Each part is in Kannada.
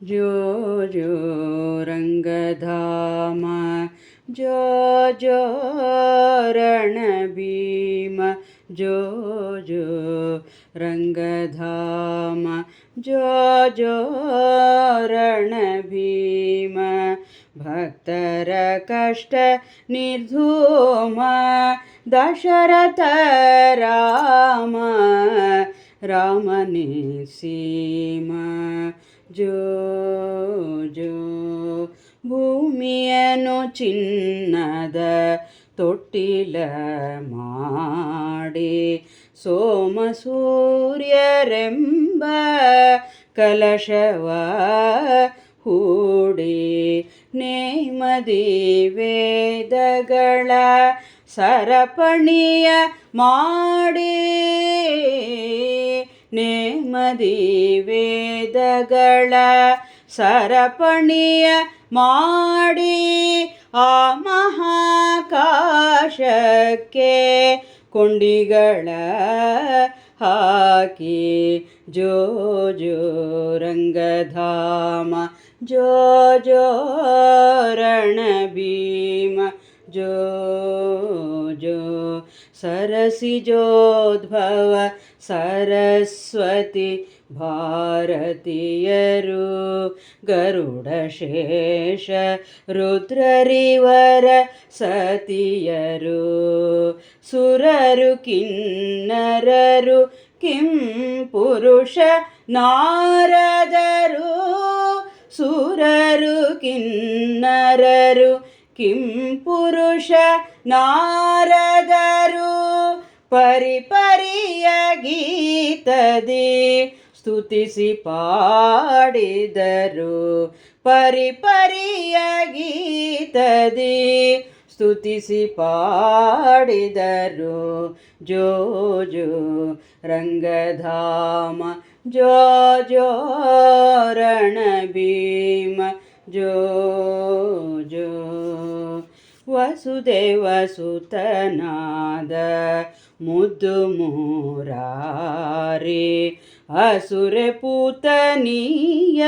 ಜೋ ಜೋ ರಂಗಧಾಮ ಜೋ ಜೋ ರಣಭೀಮ ಜೋ ಜೋ ರಂಗಧಾಮ ಜೋ ಜೋ ರಣಭೀಮ ಭಕ್ತರ ಕಷ್ಟ ನಿರ್ಧೂಮ ದಶರಥ ರಾಮ ರಾಮನೇ ಸೀಮ. ಜೋ ಜೋ, ಭೂಮಿಯನು ಚಿನ್ನದ ತೊಟ್ಟಿಲ ಮಾಡಿ, ಸೋಮ ಸೂರ್ಯರೆಂಬ ಕಲಶವ ಹೂಡಿ, ನೇಮದಿ ವೇದಗಳ ಸರಪಣಿಯ ಮಾಡಿ. ನೇಮದಿ ವೇದಗಳ ಸರಪಣಿಯ ಮಾಡಿ ಆ ಮಹಾಕಾಶಕ್ಕೆ ಕೊಂಡಿಗಳ ಹಾಕಿ ಜೋ ಜೋ ರಂಗಧಾಮ ಜೋ ಜೋ ರಣಭೀಮ ಜೋ ಜೋ ಸರಸಿಜೋದ್ಭವ ಸರಸ್ವತಿ ಭಾರತೀಯರು. ಗರುಡಶೇಷ ರುದ್ರರಿವರ ಸತಿಯರು. ಸುರರು ಕಿನ್ನರರು ಕಿಂ ಪುರುಷ ನಾರದರು. ಸುರರು ಕಿನ್ನರರು ಕಿಂ ಪುರುಷ ನಾರದರು. ಪರಿಪರಿಯ ಗೀತದಿ ಸ್ತುತಿಸಿ ಪಾಡಿದರು. ಪರಿಪರಿಯ ಗೀತದಿ ಸ್ತುತಿಸಿ ಪಾಡಿದರು. ಜೋಜು ರಂಗಧಾಮ ಜೋ ಜೋ ರಣಭೀಮ ಜೋ ಜೋ ವಸುದೇವ ಸುತನಾದ ಮುದ್ದು ಮೂರಾರಿ ಅಸುರೆ ಪೂತನೀಯ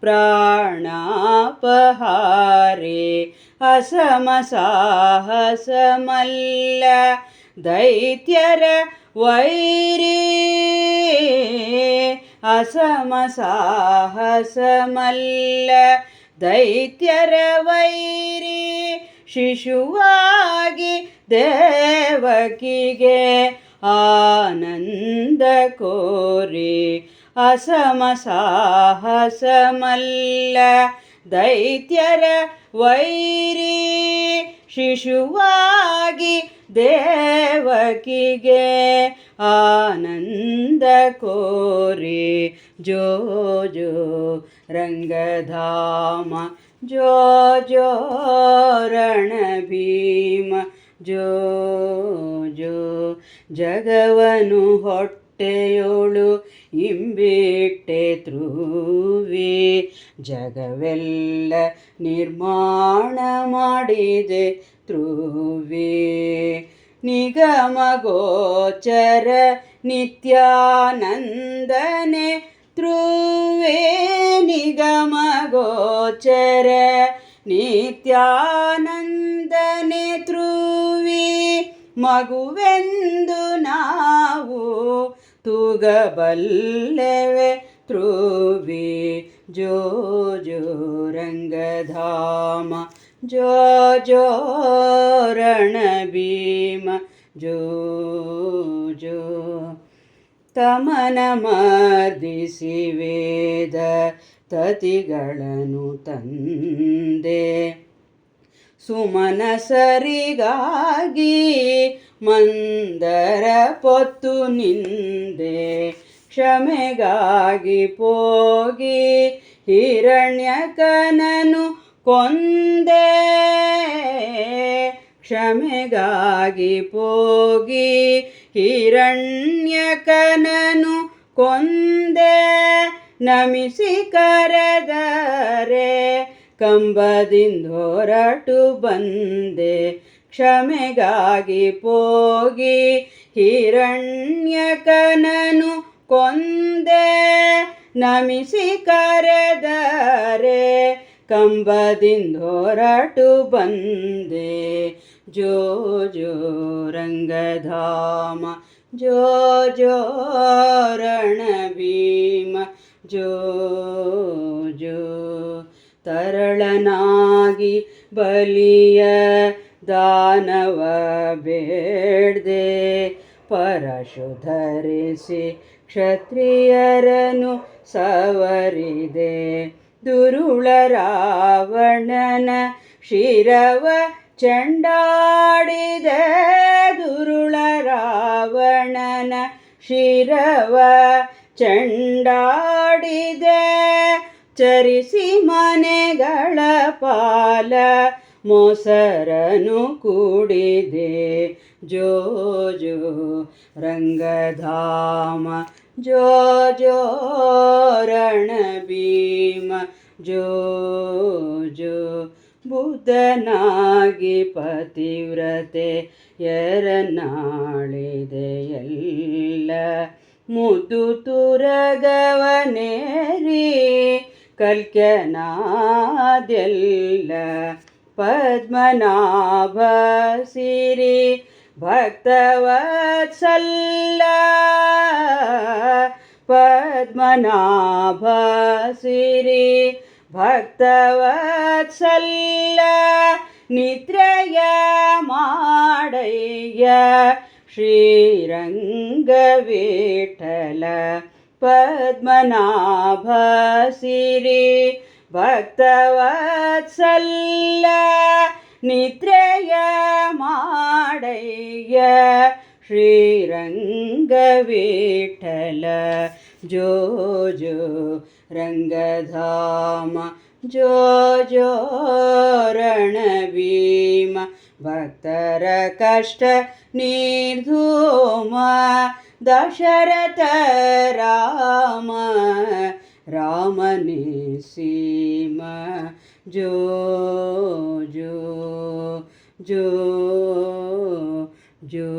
ಪ್ರಾಣಾಪಹಾರಿ ಅಸಮ ಸಾಹಸ ಮಲ್ಲ ದೈತ್ಯರ ವೈರಿ ಅಸಮ ಸಾಹಸ ಮಲ್ಲ ದೈತ್ಯರ ವೈರಿ ಶಿಶುವಾಗಿ ದೇವಕಿಗೆ ಆನಂದ ಕೋರಿ ಅಸಮ ಸಾಹಸಮಲ್ಲ. ದೈತ್ಯರ ವೈರಿ ಶಿಶುವಾಗಿ ದೇವಕಿಗೆ ಆನಂದ ಕೋರಿ ಜೋ ಜೋ ರಂಗಧಾಮ, ಜೋ ಜೋ ರಣಭೀಮ, ಜೋ ಜೋ ಜಗವನು ಹೊಟ್ಟೆಯೋಳು ಇಂಬಿಟ್ಟೆ ತ್ರೂವಿ, ಜಗವೆಲ್ಲ ನಿರ್ಮಾಣ ಮಾಡಿದೆ ತ್ರೂವಿ. ನಿಗಮ ಗೋಚರ ನಿತ್ಯಾನಂದನೆ ಧ್ರುವೇ ನಿಗಮ ಗೋಚರ ನಿತ್ಯಾನಂದನೆ ಧ್ರುವಿ ಮಗುವೆಂದು ನಾವು ತೂಗಬಲ್ಲೆವೆ ಧ್ರುವಿ ಜೋ ಜೋ ರಂಗಧಾಮ ಜೋ ಜೋ ಜೋ ತಮನ ಮರ್ದಿಸಿ ವೇದ ತತಿಗಳನ್ನು ತಂದೆ. ಸುಮನ ಸರಿಗಾಗಿ ಮಂದರ ಪೊತ್ತು ನಿಂದೆ, ಕ್ಷಮೆಗಾಗಿ ಪೋಗಿ ಹಿರಣ್ಯಕನನು ಕೊಂದೆ ಕ್ಷಮೆಗಾಗಿ ಪೋಗಿ ಹಿರಣ್ಯಕನನು ಕೊಂದೆ ನಮಿಸಿ ಕರೆದರೆ ಕಂಬದಿಂದೊರಟು ಬಂದೆ ಕ್ಷಮೆಗಾಗಿ ಪೋಗಿ ಹಿರಣ್ಯಕನನು ಕೊಂದೆ ನಮಿಸಿ ಕರೆದರೆ ಕಂಬದಿಂದೊರಟು ಬಂದೆ. ಜೋ ಜೋ, ರಂಗಧಾಮ, ಜೋ ಜೋ, ರಣಭೀಮ, ಜೋ ಜೋ, ತರಳನಾಗಿ ಬಲಿಯ ದಾನವ ಬೇಡ್ದೆ. ಪರಶು ಧರಿಸಿ ಕ್ಷತ್ರಿಯರನು ಸವರಿದೆ. ದುರುಳ ರಾವಣನ ಶಿರವ ಚಂಡಾಡಿದ ದುರುಳ ರಾವಣನ ಶಿರವ ಚಂಡಾಡಿದೆ ಚರಿಸಿ ಮನೆಗಳ ಪಾಲ ಮೊಸರನು ಕೂಡಿದೆ. ಜೋ ಜೋ ರಂಗಧಾಮ ಜೋ ಜೋ ರಣಭೀಮ ಜೋ ಜೋ ಬುದ್ಧನಾಗಿ ಪತಿವ್ರತೆ ಎರನಾಳಿದೆ ಎಲ್ಲ. ಮುದ್ದು ತುರಗವನೇರಿ ಕಲ್ಕ್ಯನಾದೆಲ್ಲ पद्मनाभसि भक्तवत्सल्ल पद्मनाभरि भक्तवत्सल्ल निद्रय माडय श्रीरङ्गवेल पद्मनाभसि ಭಕ್ತವತ್ಸಲ್ಲ ನಿದ್ರೆಯ ಮಾಡಯ್ಯ ಶ್ರೀರಂಗವಿಠಲ ಜೋ ಜೋ ರಂಗಧಾಮ ಜೋ ಜೋ ರಣಭೀಮ ಭಕ್ತರ ಕಷ್ಟ ನಿರ್ಧೂಮ ದಶರಥ ರಾಮ ರಾಮನೇ ಸೀಮ ಜೋ ಜೋ ಜೋ ಜೋ